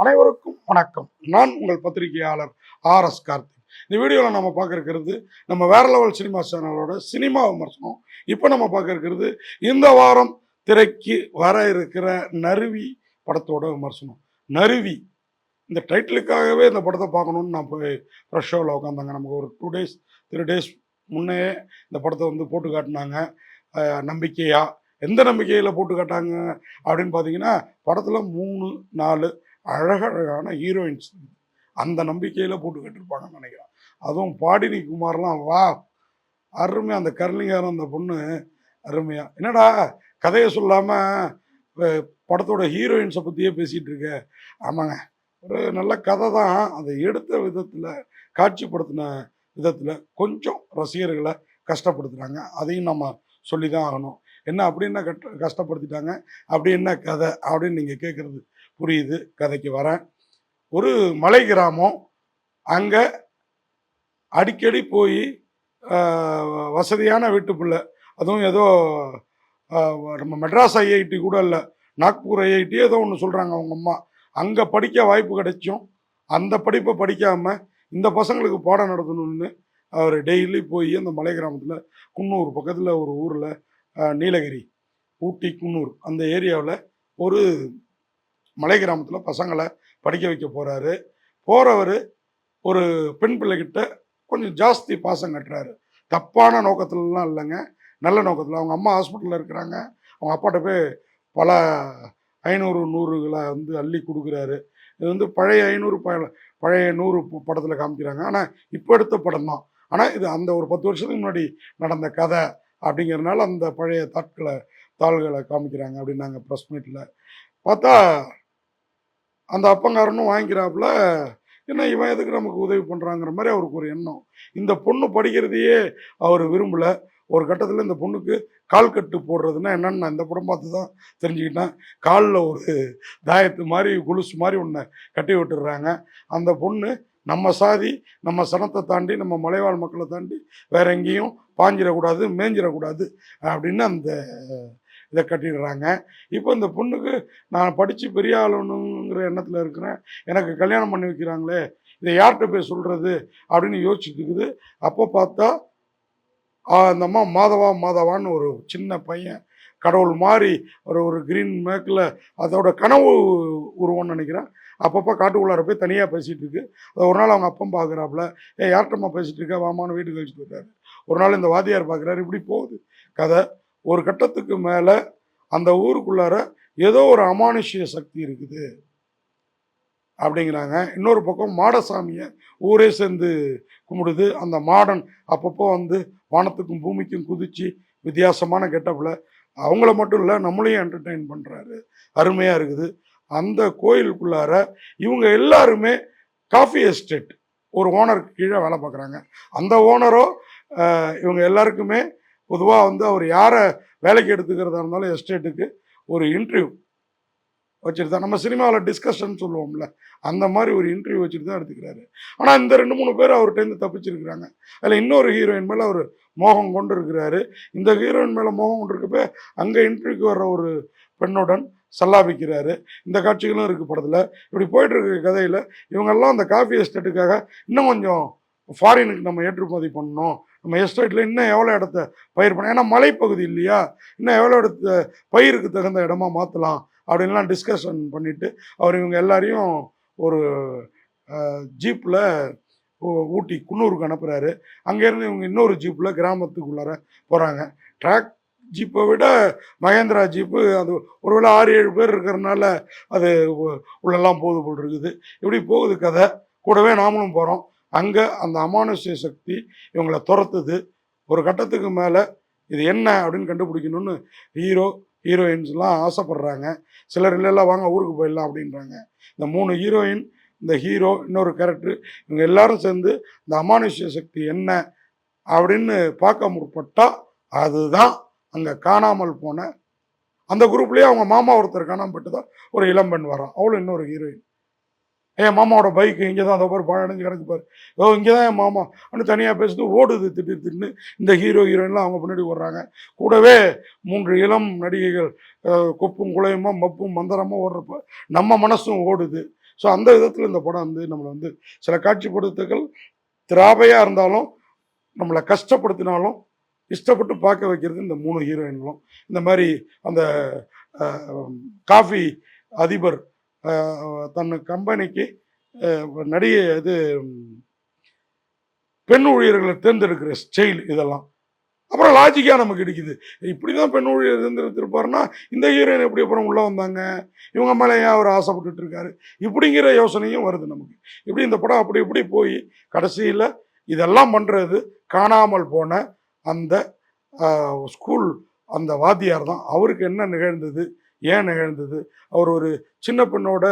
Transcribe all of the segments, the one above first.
அனைவருக்கும் வணக்கம். நான் உங்கள் பத்திரிகையாளர் ஆர் எஸ் கார்த்திக். இந்த வீடியோவில் நம்ம பார்க்க இருக்கிறது நம்ம வேற லெவல் சினிமா சேனலோட சினிமா விமர்சனம். இப்போ நம்ம பார்க்க இருக்கிறது இந்த வாரம் திரைக்கு வர இருக்கிற நருவி படத்தோட விமர்சனம். நருவி இந்த டைட்டிலுக்காகவே இந்த படத்தை பார்க்கணுன்னு நான் போய் ஃப்ரெஷ் ஷோவில் உட்காந்தாங்க நமக்கு ஒரு டூ டேஸ் த்ரீ டேஸ் முன்னே இந்த படத்தை வந்து போட்டு காட்டினாங்க. நம்பிக்கையாக எந்த நம்பிக்கையில் போட்டு காட்டாங்க அப்படின்னு பார்த்தீங்கன்னா படத்தில் மூணு நாலு அழகழகான ஹீரோயின்ஸ் அந்த நம்பிக்கையில் போட்டு கட்டிருப்பாங்கன்னு நினைக்கிறேன். அதுவும் பாடினி குமார்லாம் வா அருமையா அந்த கர்லிங்காரம் அந்த பொண்ணு அருமையா. என்னடா கதையை சொல்லாமல் படத்தோட ஹீரோயின்ஸை பற்றியே பேசிகிட்டு இருக்க ஆமாங்க. ஒரு நல்ல கதை தான். அதை எடுத்த விதத்தில் காட்சிப்படுத்தின விதத்தில் கொஞ்சம் ரசிகர்களை கஷ்டப்படுத்துகிறாங்க அதையும் நம்ம சொல்லி தான் ஆகணும். என்ன அப்படி என்ன கட் கஷ்டப்படுத்திட்டாங்க. அப்படி என்ன கதை அப்படின்னு நீங்கள் கேட்குறது புரியுது கதைக்கு வரேன். ஒரு மலை கிராமம் அங்கே அடிக்கடி போய் வசதியான வீட்டுக்குள்ள அதுவும் ஏதோ நம்ம மெட்ராஸ் ஐஐடி கூட இல்லை நாக்பூர் ஐஐடி ஏதோ ஒன்று சொல்கிறாங்க அவங்க அம்மா. அங்கே படிக்க வாய்ப்பு கிடைச்சும் அந்த படிப்பை படிக்காமல் இந்த பசங்களுக்கு பாடம் நடத்தணும்னு அவர் டெய்லி போய் அந்த மலை கிராமத்தில் குன்னூர் பக்கத்தில் ஒரு ஊரில் நீலகிரி ஊட்டி குன்னூர் அந்த ஏரியாவில் ஒரு மலை கிராமத்தில் பசங்களை படிக்க வைக்க போகிறாரு போகிறவர் ஒரு பெண் பிள்ளைகிட்ட கொஞ்சம் ஜாஸ்தி பாசம் கட்டுறாரு. தப்பான நோக்கத்துலலாம் இல்லைங்க. நல்ல நோக்கத்தில். அவங்க அம்மா ஹாஸ்பிட்டலில் இருக்கிறாங்க. அவங்க அப்பாட்ட போய் பல ஐநூறு நூறுகளை வந்து அள்ளி கொடுக்குறாரு. இது வந்து பழைய ஐநூறு ப பழைய நூறு படத்தில் காமிக்கிறாங்க. ஆனால் இப்போ எடுத்த படம் தான். ஆனால் இது அந்த ஒரு பத்து வருஷத்துக்கு முன்னாடி நடந்த கதை அப்படிங்கிறதுனால அந்த பழைய தாட்களை தாள்களை காமிக்கிறாங்க அப்படின்னாங்க ப்ரெஸ் மீட்டில் பார்த்தா அந்த அப்பங்காரனும் வாங்கிக்கிறாப்புல என்ன இவன் எதுக்கு நமக்கு உதவி பண்ணுறாங்கிற மாதிரி அவருக்கு ஒரு எண்ணம். இந்த பொண்ணு படிக்கிறதையே அவர் விரும்பலை. ஒரு கட்டத்தில் இந்த பொண்ணுக்கு கால் கட்டு போடுறதுன்னா என்னன்னு நான் இந்த படம் பார்த்து தான் தெரிஞ்சுக்கிட்டேன். காலில் ஒரு தாயத்து மாதிரி குலுசு மாதிரி ஒன்று கட்டி விட்டுடுறாங்க. அந்த பொண்ணு நம்ம சாதி நம்ம சனத்தை தாண்டி நம்ம மலைவாழ் மக்களை தாண்டி வேற எங்கேயும் பாஞ்சிடக்கூடாது மேஞ்சிடக்கூடாது அப்படின்னு அந்த இதை கட்டிடுறாங்க. இப்போ இந்த பொண்ணுக்கு நான் படித்து பெரிய ஆளணுங்கிற எண்ணத்தில் இருக்கிறேன். எனக்கு கல்யாணம் பண்ணி வைக்கிறாங்களே இதை யார்கிட்ட போய் சொல்கிறது அப்படின்னு யோசிச்சுட்டு இருக்குது. அப்போ பார்த்தா அந்த அம்மா மாதவா மாதவான்னு ஒரு சின்ன பையன் கடவுள் மாதிரி ஒரு ஒரு க்ரீன் மேக்கில் அதோட கனவு உருவம்னு நினைக்கிறேன். அப்பப்போ காட்டுக்குள்ளார போய் தனியாக பேசிகிட்டு இருக்கு. அதை ஒரு நாள் அவங்க அப்பம் பார்க்குறாப்புல ஏ யார்கிட்டம்மா பேசிகிட்டு இருக்கா? வாமான்னு வீட்டுக்கு வச்சுட்டு வர்றாரு ஒரு நாள் இந்த வாத்தியார் பார்க்குறாரு இப்படி போகுது. கதை ஒரு கட்டத்துக்கு மேலே அந்த ஊருக்குள்ளார ஏதோ ஒரு அமானுஷ்ய சக்தி இருக்குது. அப்படிங்கிறாங்க. இன்னொரு பக்கம் மாடசாமியை ஊரே சேர்ந்து கும்பிடுது. அந்த மாடன் அப்பப்போ வந்து வானத்துக்கும் பூமிக்கும் குதித்து வித்தியாசமான கெட்டப்பில் அவங்கள மட்டும் இல்லை நம்மளையும் என்டர்டெயின் பண்ணுறாரு அருமையாக இருக்குது. அந்த கோயிலுக்குள்ளார இவங்க எல்லாருமே காஃபி எஸ்டேட் ஒரு ஓனருக்கு கீழே வேலை பார்க்குறாங்க. அந்த ஓனரோ இவங்க எல்லாருக்குமே பொதுவாக வந்து அவர் யாரை வேலைக்கு எடுத்துக்கிறதா இருந்தாலும் எஸ்டேட்டுக்கு ஒரு இன்டர்வியூ வச்சுட்டு தான் நம்ம சினிமாவில் டிஸ்கஷன் சொல்லுவோம்ல அந்த மாதிரி ஒரு இன்டர்வியூ வச்சுட்டு தான் எடுத்துக்கிறாரு. ஆனால் இந்த ரெண்டு மூணு பேர் அவர்கிட்டருந்து தப்பிச்சிருக்கிறாங்க. அதில் இன்னொரு ஹீரோயின் மேலே அவர் மோகம் கொண்டு இருக்கிறாரு இந்த ஹீரோயின் மேலே மோகம் கொண்டு இருக்கப்ப அங்கே இன்டர்வியூக்கு வர்ற ஒரு பெண்ணுடன் சல்லாபிக்கிறாரு. இந்த காட்சிகளும் இருக்குது படத்தில். இப்படி போயிட்டுருக்க கதையில் இவங்கெல்லாம் அந்த காஃபி எஸ்டேட்டுக்காக இன்னும் கொஞ்சம் ஃபாரினுக்கு நம்ம ஏற்றுமதி பண்ணணும். நம்ம எஸ்டேட்டில் இன்னும் எவ்வளோ இடத்த பயிர் பண்ண ஏன்னா மலைப்பகுதி இல்லையா? இன்னும் எவ்வளோ இடத்த பயிருக்கு தகுந்த இடமா மாற்றலாம் அப்படின்லாம் டிஸ்கஷன் பண்ணிவிட்டு அவர் இவங்க எல்லாரையும் ஒரு ஜீப்பில் ஊட்டி குன்னூருக்கு அனுப்புகிறாரு அங்கேருந்து இவங்க இன்னொரு ஜீப்பில் கிராமத்துக்குள்ளார போகிறாங்க ட்ராக் ஜீப்பை விட மகேந்திரா ஜீப்பு அது ஒருவேளை ஆறு ஏழு பேர் இருக்கிறனால அது உள்ளெல்லாம் போகுது போல் இருக்குது. இப்படி போகுது கதை. கூடவே நாமளும் போகிறோம் அங்கே அந்த அமானுஷ்ய சக்தி இவங்களை துரத்துது. ஒரு கட்டத்துக்கு மேலே இது என்ன அப்படின்னு கண்டுபிடிக்கணும்னு ஹீரோ ஹீரோயின்ஸ்லாம் ஆசைப்படுறாங்க. சிலர் இல்லைல்ல வாங்க ஊருக்கு போயிடலாம் அப்படின்றாங்க. இந்த மூணு ஹீரோயின் இந்த ஹீரோ இன்னொரு கேரக்டர் இவங்க எல்லாரும் சேர்ந்து இந்த அமானுஷ்ய சக்தி என்ன அப்படின்னு பார்க்க முற்பட்டால் அதுதான் அங்கே காணாமல் போன அந்த குரூப்லேயே அவங்க மாமா ஒருத்தர் காணாமல் போட்டு தான் ஒரு இளம்பெண் வரான். அவளும் இன்னொரு ஹீரோயின் என் மாமாவோட பைக்கு இங்கே தான் அதை பாரு பழனஞ்சு கிடக்குப்பார் ஓ இங்கே தான் என் மாமா. அப்படின்னு தனியாக பேசிட்டு ஓடுது திட்டு திட்டுன்னு இந்த ஹீரோ ஹீரோயின்லாம் அவங்க பின்னாடி ஓடுறாங்க. கூடவே மூன்று இளம் நடிகைகள் கொப்பும் குலையுமா மப்பும் மந்தரமாக ஓடுறப்ப நம்ம மனசும் ஓடுது. ஸோ அந்த விதத்தில் இந்த படம் வந்து நம்மளை வந்து சில காட்சிப்படுத்துகள் திராபையாக இருந்தாலும் நம்மளை கஷ்டப்படுத்தினாலும் இஷ்டப்பட்டு பார்க்க வைக்கிறது இந்த மூணு ஹீரோயின்களும் இந்த மாதிரி அந்த காஃபி அதிபர் தன் கம்பெனிக்கு நடிகை இது பெண் ஊழியர்களை தேர்ந்தெடுக்கிற ஸ்டைல் இதெல்லாம். அப்புறம் லாஜிக்காக நமக்கு கிடைக்குது இப்படி தான் பெண் ஊழியர் தேர்ந்தெடுத்திருப்பாருன்னா இந்த ஹீரோயின் எப்படி அப்புறம் உள்ளே வந்தாங்க? இவங்க மேலே ஏன் அவர் ஆசைப்பட்டுட்டு இருக்காரு இப்படிங்கிற யோசனையும் வருது நமக்கு. இப்படி இந்த படம் அப்படி இப்படி போய் கடைசியில் இதெல்லாம் பண்ணுறது காணாமல் போன அந்த ஸ்கூல் அந்த வாத்தியார் தான் அவருக்கு என்ன நிகழ்ந்தது? ஏன் நிகழ்ந்தது? அவர் ஒரு சின்ன பெண்ணோட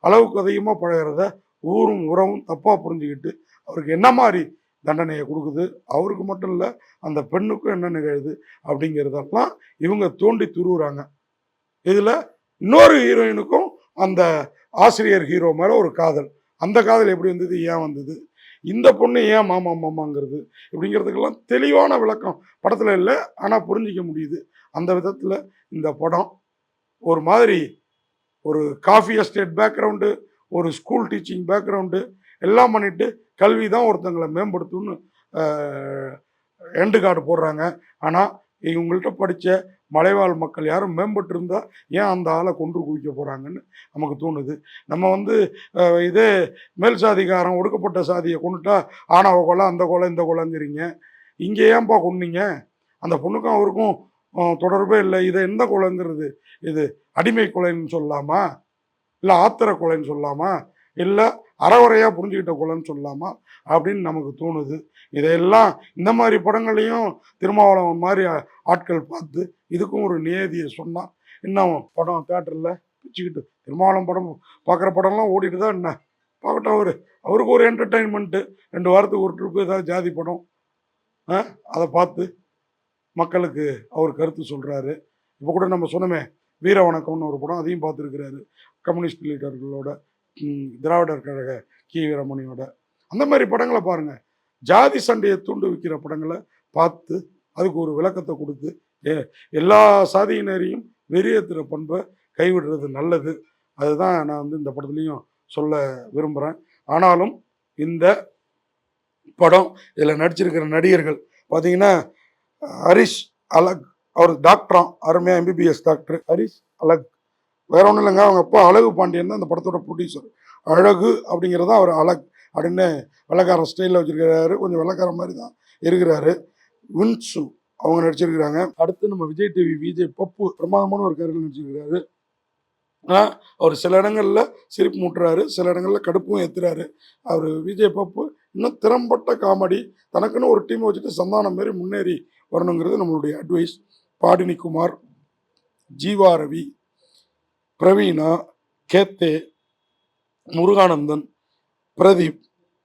அளவுக்கு அதிகமாக பழகிறத ஊரும் உறவும் தப்பாக புரிஞ்சுக்கிட்டு அவருக்கு என்ன மாதிரி தண்டனையை கொடுக்குது? அவருக்கு மட்டும் இல்லை அந்த பெண்ணுக்கும் என்ன நிகழுது? அப்படிங்கிறதெல்லாம் இவங்க தோண்டி துருவுறாங்க. இதில் இன்னொரு ஹீரோயினுக்கும் அந்த ஆசிரியர் ஹீரோ மேலே ஒரு காதல். அந்த காதல் எப்படி வந்தது? ஏன் வந்தது? இந்த பொண்ணு ஏன் மாமா மாமாங்கிறது? இப்படிங்கிறதுக்கெல்லாம் தெளிவான விளக்கம். படத்தில் இல்லை ஆனால் புரிஞ்சிக்க முடியுது. அந்த விதத்தில் இந்த படம் ஒரு மாதிரி ஒரு காஃபி எஸ்டேட் பேக்ரவுண்டு ஒரு ஸ்கூல் டீச்சிங் பேக்ரவுண்டு எல்லாம் பண்ணிட்டு கல்வி தான் ஒருத்தங்களை மேம்படுத்தும்னு எண்டு கார்டு போடுறாங்க. ஆனால் இவங்கள்ட்ட படித்த மலைவாழ் மக்கள் யாரும் மேம்பட்டுருந்தா ஏன் அந்த ஆளை கொன்று குவிக்க போகிறாங்கன்னு நமக்கு தோணுது. நம்ம வந்து இதே மேல் சாதிக்காரன் ஒடுக்கப்பட்ட சாதியை கொண்டுட்டா ஆணவ கொலை அந்த கொலை இந்த கொலைங்கிறீங்க. இங்கே ஏன்பா கொன்னீங்க? அந்த பொண்ணுக்கும் அவருக்கும் தொடர்பே இல்லை. இதை எந்த கொலைங்கிறது? இது அடிமை கொலைன்னு சொல்லலாமா இல்லை ஆத்திர கொலைன்னு சொல்லலாமா இல்லை அறகுறையாக புரிஞ்சுக்கிட்ட கொலைன்னு சொல்லலாமா அப்படின்னு நமக்கு தோணுது. இதையெல்லாம் இந்த மாதிரி படங்களையும் திருமாவளவன் மாதிரி ஆட்கள் பார்த்து இதுக்கும் ஒரு நியதியை சொன்னால் இன்னும் படம் தேட்டரில் பிச்சுக்கிட்டு திருமாவளம் படம் பார்க்குற படம்லாம் ஓடிட்டு தான் என்ன? பார்க்கட்டும் அவர். அவருக்கு ஒரு என்டர்டெயின்மெண்ட்டு ரெண்டு வாரத்துக்கு ஒரு ட்ரிப்பு ஏதாவது ஜாதி படம் ஆ அதை பார்த்து மக்களுக்கு அவர் கருத்து சொல்கிறாரு இப்போ கூட நம்ம சொன்னோமே வீர வணக்கம்னு ஒரு படம் அதையும் பார்த்துருக்கிறாரு. கம்யூனிஸ்ட் லீடர்களோட திராவிடர் கழக கி. வீரமணியோட. அந்த மாதிரி படங்களை பாருங்கள் ஜாதி சண்டையை தூண்டு வைக்கிற படங்களை பார்த்து அதுக்கு ஒரு விளக்கத்தை கொடுத்து எல்லா சாதியினரையும் வெறியேற்றுற பண்பை கைவிடுறது நல்லது. அதுதான் நான் வந்து இந்த படத்துலையும் சொல்ல விரும்புகிறேன் ஆனாலும் இந்த படம் இதில் நடிச்சிருக்கிற நடிகர்கள் பார்த்தீங்கன்னா ஹரிஷ் அலக். அவர் டாக்டராம் அருமையாக எம்பிபிஎஸ் டாக்டர் ஹரிஷ் அலக். வேற ஒன்றும் இல்லைங்க. அவங்க அப்பா அழகு பாண்டியன் தான் அந்த படத்தோட ப்ரொடியூசர் அழகு அப்படிங்கிறது அவர் அலக். அப்படின்னு வெள்ளக்காரன் ஸ்டைலில் வச்சிருக்கிறாரு. கொஞ்சம் வெள்ளக்காரன் மாதிரி தான் இருக்கிறாரு. வின்சு அவங்க நடிச்சிருக்கிறாங்க. அடுத்து நம்ம விஜய் டிவி விஜய் பப்பு பிரமாதமான ஒரு கேரக்டர் நடிச்சிருக்கிறாரு. ஆனால் அவர் சில இடங்களில் சிரிப்பு மூட்டுறாரு சில இடங்களில் கடுப்பும் ஏற்றுறாரு அவர் விஜய் பப்பு இன்னும் திறம்பட்ட காமெடி தனக்குன்னு ஒரு டீம் வச்சுட்டு சந்தானம் மாரி முன்னேறி வரணுங்கிறது நம்மளுடைய அட்வைஸ் பாடினி குமார் ஜீவா ரவி பிரவீனா கேத்தே முருகானந்தன் பிரதீப்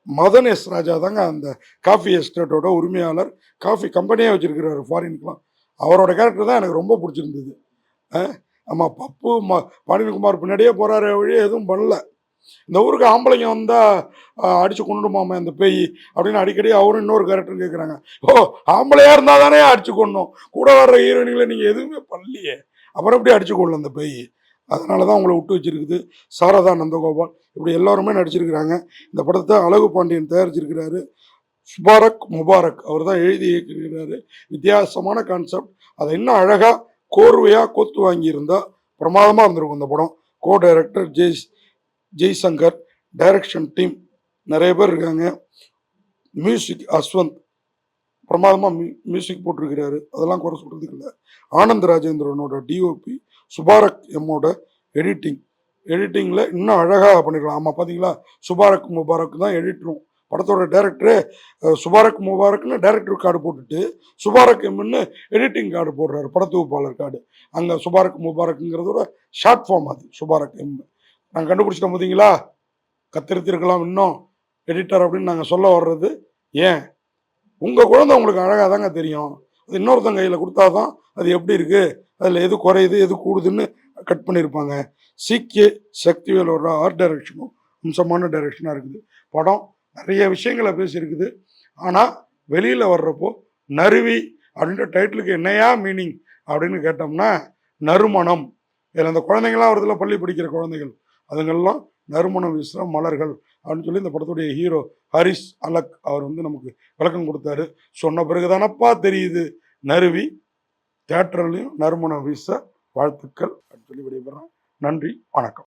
மதன் எஸ் ராஜா தாங்க அந்த காஃபி எஸ்டேட்டோட உரிமையாளர். காஃபி கம்பெனியாக வச்சிருக்கிறாரு ஃபாரினுக்குலாம் அவரோட கேரக்டர் தான் எனக்கு ரொம்ப பிடிச்சிருந்தது. ஆமாம் பப்பு ம பாண்டியகுமார் பின்னாடியே போகிறாரு வழியே எதுவும் பண்ணல. இந்த ஊருக்கு ஆம்பளைங்க வந்தால் அடித்து கொண்டுடுமாமா அந்த பேய் அப்படின்னு அடிக்கடி அவரும் இன்னொரு கேரக்டர் கேட்குறாங்க ஓ ஆம்பளையாக இருந்தால் தானே அடிச்சு கொண்டோம் கூட வர்ற ஹீரோயின்களை நீங்கள் எதுவுமே பண்ணலையே. அப்புறம் எப்படி அடிச்சு கொள்ளலாம் அந்த பேய்? அதனால தான் உங்களை விட்டு வச்சிருக்குது. சாரதா நந்தகோபால் இப்படி எல்லாருமே நடிச்சிருக்கிறாங்க. இந்த படத்தை அழகு பாண்டியன் தயாரிச்சிருக்கிறாரு. சுபாரக் முபாரக் அவர் தான் எழுதி இயக்கியிருக்கிறாரு. வித்தியாசமான கான்செப்ட் அதை இன்னும் அழகாக கோர்வையாக கொத்து வாங்கியிருந்தா பிரமாதமாக இருந்திருக்கும் இந்த படம். Co director Jai Jaishankar direction team நிறைய பேர் இருக்காங்க. மியூசிக் அஸ்வந்த் பிரமாதமாக மியூ மியூசிக் போட்டிருக்கிறாரு. அதெல்லாம் குறை சொல்கிறதுக்கு இல்லை. ஆனந்த் ராஜேந்திரனோட டிஓபி சுபாரக் எம்மோட எடிட்டிங் எடிட்டிங்கில் இன்னும் அழகாக பண்ணிடலாம் ஆமாம் பார்த்தீங்களா சுபாரக் முபாரக் தான் எடிட்டரும் படத்தோட டேரக்டரு சுபாரக் முபாரக்கில் டேரக்டர் கார்டு போட்டுட்டு சுபாரக் எம்னு எடிட்டிங் கார்டு போடுறாரு படத்தொகுப்பாளர் கார்டு அங்கே சுபாரக் முபாரக்குங்கிறதோட ஷார்ட் ஃபார்ம் அது சுபாரக் எம் நாங்கள் கண்டுபிடிச்சிட்டோம் பார்த்தீங்களா கத்திருத்திருக்கலாம் இன்னும். எடிட்டர் அப்படின்னு நாங்கள் சொல்ல வர்றது ஏன்? உங்கள் குழந்தை உங்களுக்கு அழகாக தாங்க தெரியும். அது இன்னொருத்தங்க கையில் கொடுத்தா தான் அது எப்படி இருக்குது அதில் எது குறையுது எது கூடுதுன்னு கட் பண்ணியிருப்பாங்க சீக்கிய சக்திவேலோட ஆர்ட் டைரக்ஷனும் அம்சமான டைரக்ஷனாக இருக்குது. படம் நிறைய விஷயங்களை பேசியிருக்குது. ஆனால் வெளியில் வர்றப்போ நறுவி அப்படின்ற டைட்டிலுக்கு என்னையா மீனிங் அப்படின்னு கேட்டோம்னா நறுமணம். இதில் அந்த குழந்தைங்களாம் வருதுல பள்ளி படிக்கிற குழந்தைகள் அதுங்கெல்லாம் நறுமணம் வீசுகிற மலர்கள் அப்படின்னு சொல்லி இந்த படத்துடைய ஹீரோ ஹரிஷ் அலக் அவர் வந்து நமக்கு விளக்கம் கொடுத்தாரு. சொன்ன பிறகு தானப்பா தெரியுது. நறுவி தேட்டர்லையும் நறுமணம் வீச வாழ்த்துக்கள் அப்படின்னு சொல்லி விடைபெறேன் நன்றி வணக்கம்.